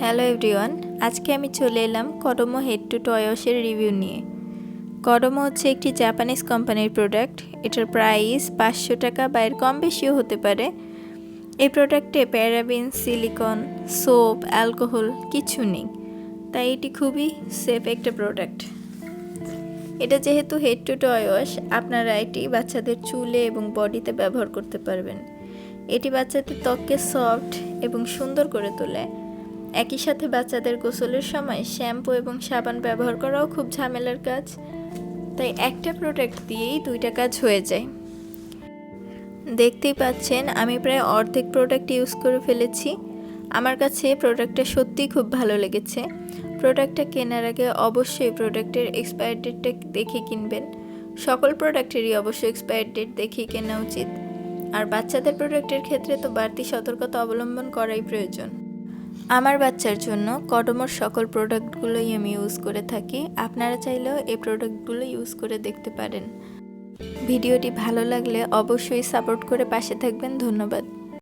Hello everyone, আজকে আমি চলে এলাম কডমো হেড টু টয়সের রিভিউ নিয়ে। কডমো হচ্ছে একটি জাপানিজ কোম্পানির প্রোডাক্ট এটার প্রাইস পাঁচশো টাকা বা এর কম বেশিও হতে পারে। এই প্রোডাক্টে প্যারাবিন সিলিকন সোপ অ্যালকোহল কিছু নেই, তাই এটি খুবই সেফ একটা প্রোডাক্ট এটা যেহেতু হেড টু টয় ওয়াশ আপনারা এটি বাচ্চাদের চুলে এবং বডিতে ব্যবহার করতে পারবেন। এটি বাচ্চাদের ত্বককে সফট এবং সুন্দর করে তোলে। একই সাথে বাচ্চাদের গোসলের সময় শ্যাম্পু এবং সাবান ব্যবহার করাও খুব ঝামেলার কাজ। তাই একটা প্রোডাক্ট দিয়েই দুইটা কাজ হয়ে যায়। দেখতেই পাচ্ছেন, আমি প্রায় অর্ধেক প্রোডাক্ট ইউজ করে ফেলেছি। আমার কাছে প্রোডাক্টটা সত্যিই খুব ভালো লেগেছে। প্রোডাক্টটা কেনার আগে অবশ্যই প্রোডাক্টের এক্সপায়ার ডেটটা দেখে কিনবেন। সকল প্রোডাক্টেরই অবশ্যই এক্সপায়ার ডেট দেখে কেনা উচিত। আর বাচ্চাদের প্রোডাক্টের ক্ষেত্রে তো বাড়তি সতর্কতা অবলম্বন করাই প্রয়োজন। আমার বাচ্চার জন্য কডমোর সকল প্রোডাক্টগুলোই আমি ইউজ করে থাকি। আপনারা চাইলেও এই প্রোডাক্টগুলো ইউজ করে দেখতে পারেন। ভিডিওটি ভালো লাগলে অবশ্যই সাপোর্ট করে পাশে থাকবেন। ধন্যবাদ।